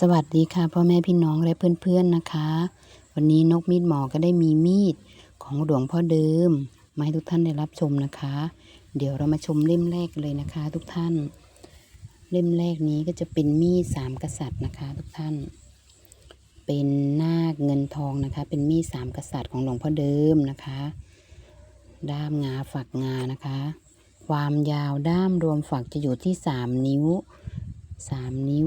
สวัสดีค่ะพ่อแม่พี่น้องและเพื่อนๆนะคะ วันนี้นกมีดหมอก็ได้มีมีดของหลวงพ่อเดิมมาให้ทุกท่านได้รับชมนะคะ เดี๋ยวเรามาชมเล่มแรกเลยนะคะ ทุกท่าน เล่มแรกนี้ก็จะเป็นมีดสามกษัตริย์นะคะ ทุกท่าน เป็นนาคเงินทองนะคะ เป็นมีดสามกษัตริย์ของหลวงพ่อเดิมนะคะ ด้ามงาฝักงานะคะ ความยาวด้ามรวมฝักจะอยู่ที่สามนิ้วสามนิ้ว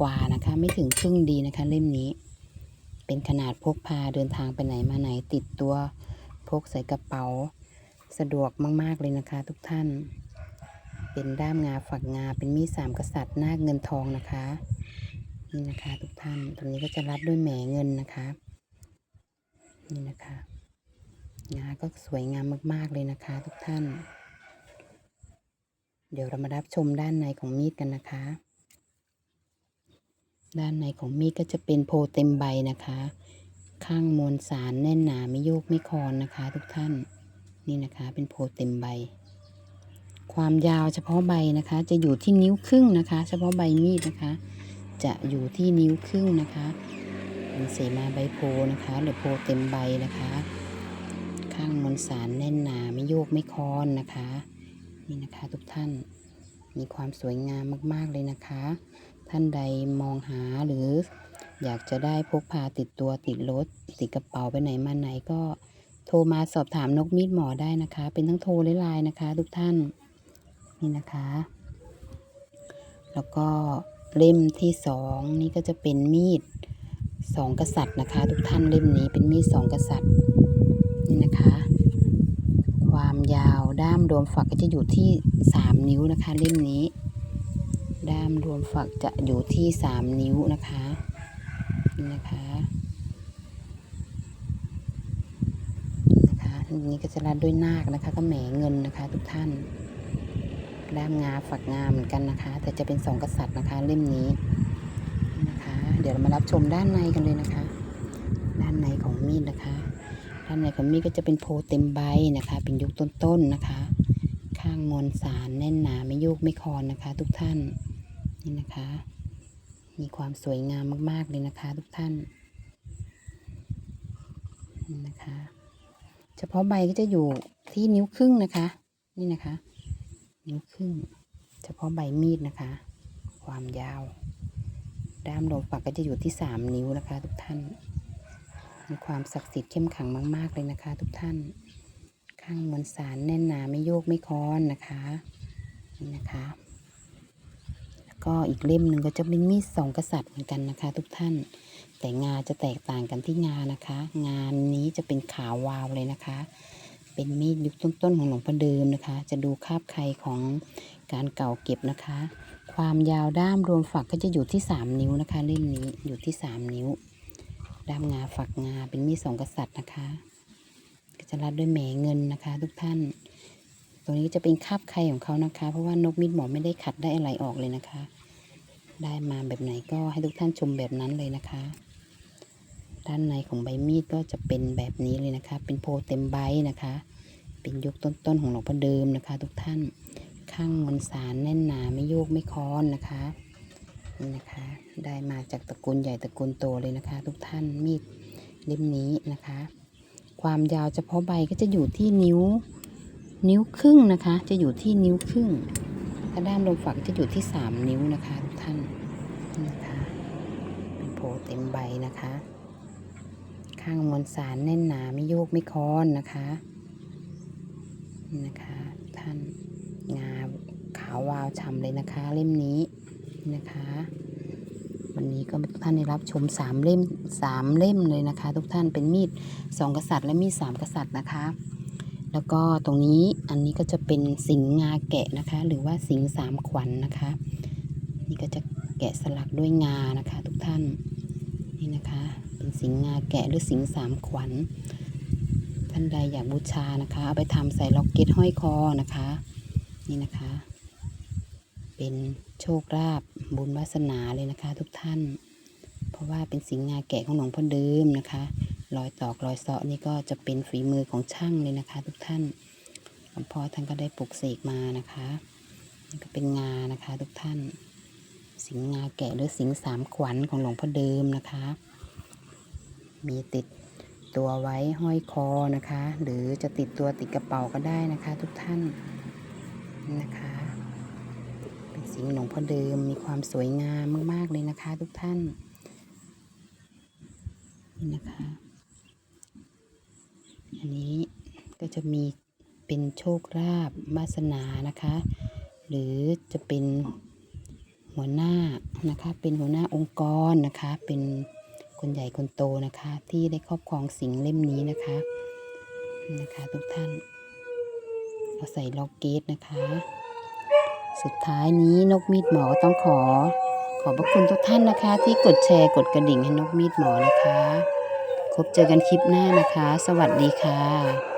กว่านะคะ ไม่ถึงครึ่งดีนะคะ เล่มนี้ เป็นขนาดพกพาเดินทางไปไหนมาไหนติดตัวพกใส่กระเป๋า สะดวกมาก ๆ เลยนะคะ ทุกท่าน เป็นด้ามงาฝักงาเป็นมีดสามกษัตริย์นาคเงินทองนะคะนี่นะคะทุกท่านตรงนี้ก็จะรัดด้วยแหมเงินนะคะนี่นะคะงาก็สวยงามมาก ๆ เลยนะคะ ทุกท่าน เดี๋ยวเรามารับชมด้านในของมีดกันนะคะ ด้านในของมีดก็จะเป็นโพเต็มใบนะคะ ข้างมวลสารแน่นหนาไม่โยกไม่คลอนนะคะ ทุกท่านนี่นะคะ เป็นโพเต็มใบ ความยาวเฉพาะใบนะคะ จะอยู่ที่นิ้วครึ่งนะคะ เฉพาะใบมีดนะคะ จะอยู่ที่นิ้วครึ่งนะคะเป็นเสมาใบโพนะคะ หรือโพเต็มใบนะคะ ข้างมวลสารแน่นหนาไม่โยกไม่คลอนนะคะนี่นะคะทุกท่านมีความสวยงามมาก ๆ เลยนะคะ ท่านใดมองหาหรืออยากจะได้พกพาติดตัวติดรถติดกระเป๋าไปไหนมาไหนก็โทรมาสอบถามนกมีดหมอได้นะคะ เป็นทั้งโทรและไลน์นะคะ ทุกท่านนี่นะคะ แล้วก็เล่มที่สองนี่ก็จะเป็นมีดสองกษัตริย์นะคะ ทุกท่านเล่มนี้เป็นมีดสองกษัตริย์นี่นะคะ ความยาวด้ามรวมฝักก็จะอยู่ที่สามนิ้วนะคะเล่มนี้ ด้ามรวมฝักจะอยู่ที่สามนิ้วนะคะนี่นะคะนะคะอันนี้ก็จะรัดด้วยนาคนะคะก็แหมเงินนะคะ ทุกท่านด้ามงาฝักงาเหมือนกันนะคะ แต่จะเป็นสองกษัตริย์นะคะเล่มนี้นะคะ เดี๋ยวเรามารับชมด้านในกันเลยนะคะ ด้านในของมีดนะคะ ด้านในของมีดก็จะเป็นโพเต็มใบนะคะ เป็นยุคต้นๆนะคะ ข้างมวลสารแน่นหนาไม่โยกไม่คลอนนะคะ ทุกท่าน นี่นะคะ มีความสวยงามมาก ๆ เลยนะคะ ทุกท่านนี่นะคะ เฉพาะใบก็จะอยู่ที่นิ้วครึ่งนะคะ นี่นะคะ นิ้วครึ่ง เฉพาะใบมีดนะคะ ความยาว ด้ามลมฝักก็จะอยู่ที่สามนิ้วนะคะ ทุกท่าน มีความศักดิ์สิทธิ์เข้มขังมาก ๆ เลยนะคะ ทุกท่าน ข้างมวลสารแน่นหนาไม่โยกไม่คลอนนะคะ นี่นะคะ ก็อีกเล่มหนึ่งก็จะเป็นมีดสองกษัตริย์เหมือนกันนะคะ ทุกท่าน แต่งาจะแตกต่างกันที่งานะคะ งานนี้จะเป็นขาววาวเลยนะคะ เป็นมีดยุคต้นๆของหลวงพ่อเดิมนะคะ จะดูคาบใครของการเก่าเก็บนะคะ ความยาวด้ามรวมฝักก็จะอยู่ที่สามนิ้วนะคะ เล่มนี้อยู่ที่สามนิ้ว ด้ามงาฝักงาเป็นมีดสองกษัตริย์นะคะ ก็จะรัดด้วยแหมเงินนะคะ ทุกท่าน ตรงนี้จะเป็นคาบไข่ของเขานะคะ เพราะว่านกมีดหมอไม่ได้ขัดได้อะไรออกเลยนะคะ ได้มาแบบไหนก็ให้ทุกท่านชมแบบนั้นเลยนะคะ ด้านในของใบมีดก็จะเป็นแบบนี้เลยนะคะ เป็นโพเต็มใบนะคะ เป็นยุคต้นๆของหลวงพ่อเดิมนะคะ ทุกท่านข้างมวลสารแน่นหนาไม่โยกไม่คลอนนะคะนี่นะคะ ได้มาจากตระกูลใหญ่ตระกูลโตเลยนะคะ ทุกท่านมีดเล่มนี้นะคะ ความยาวเฉพาะใบก็จะอยู่ที่นิ้ว นิ้วครึ่งนะคะ จะอยู่ที่นิ้วครึ่งถ้าด้ามลมฝักจะอยู่ที่สามนิ้วนะคะทุกท่านนี่นะคะเป็นโพเต็มใบนะคะ ข้างมวลสารแน่นหนาไม่โยกไม่คลอนนะคะนี่นะคะท่านงาขาววาวฉ่ำเลยนะคะ เล่มนี้นะคะ วันนี้ก็ทุกท่านได้รับชมสามเล่มสามเล่มเลยนะคะ ทุกท่านเป็นมีดสองกษัตริย์และมีดสามกษัตริย์นะคะ แล้วก็ตรงนี้อันนี้ก็จะเป็นสิงห์งาแกะนะคะ หรือว่าสิงสามขวัญนนะคะ นี่ก็จะแกะสลักด้วยงานะคะ ทุกท่านนี่นะคะ เป็นสิงห์งาแกะหรือสิงสามขวัญท่านใดอยากบูชานะคะเอาไปทำใส่ล็อกเก็ตห้อยคอนะคะ นี่นะคะ เป็นโชคลาภบุญวาสนาเลยนะคะ ทุกท่าน เพราะว่าเป็นสิงห์งาแกะของหลวงพ่อเดิมนะคะ รอยตอกรอยเสาะนี่ก็จะเป็นฝีมือของช่างเลยนะคะ ทุกท่านหลวงพ่อท่านก็ได้ปลุกเสกมานะคะนี่ก็เป็นงานะคะ ทุกท่าน สิงห์งาแกะหรือสิงห์สามขวัญของหลวงพ่อเดิมนะคะ มีติดตัวไว้ห้อยคอนะคะ หรือจะติดตัวติดกระเป๋าก็ได้นะคะ ทุกท่านนะคะ เป็นสิงห์หลวงพ่อเดิมมีความสวยงามมาก ๆ เลยนะคะ ทุกท่านนี่นะคะ อันนี้ก็จะมีเป็นโชคลาภวาสนานะคะ หรือจะเป็นหัวหน้านะคะ เป็นหัวหน้าองค์กรนะคะ เป็นคนใหญ่คนโตนะคะ ที่ได้ครอบครองสิ่งเล่มนี้นะคะนะคะทุกท่านเอาใส่ล็อกเกตนะคะ สุดท้ายนี้นกมีดหมอต้องขอขอบพระคุณทุกท่านนะคะ ที่กดแชร์กดกระดิ่งให้นกมีดหมอนะคะ พบเจอกันคลิปหน้านะคะ สวัสดีค่ะ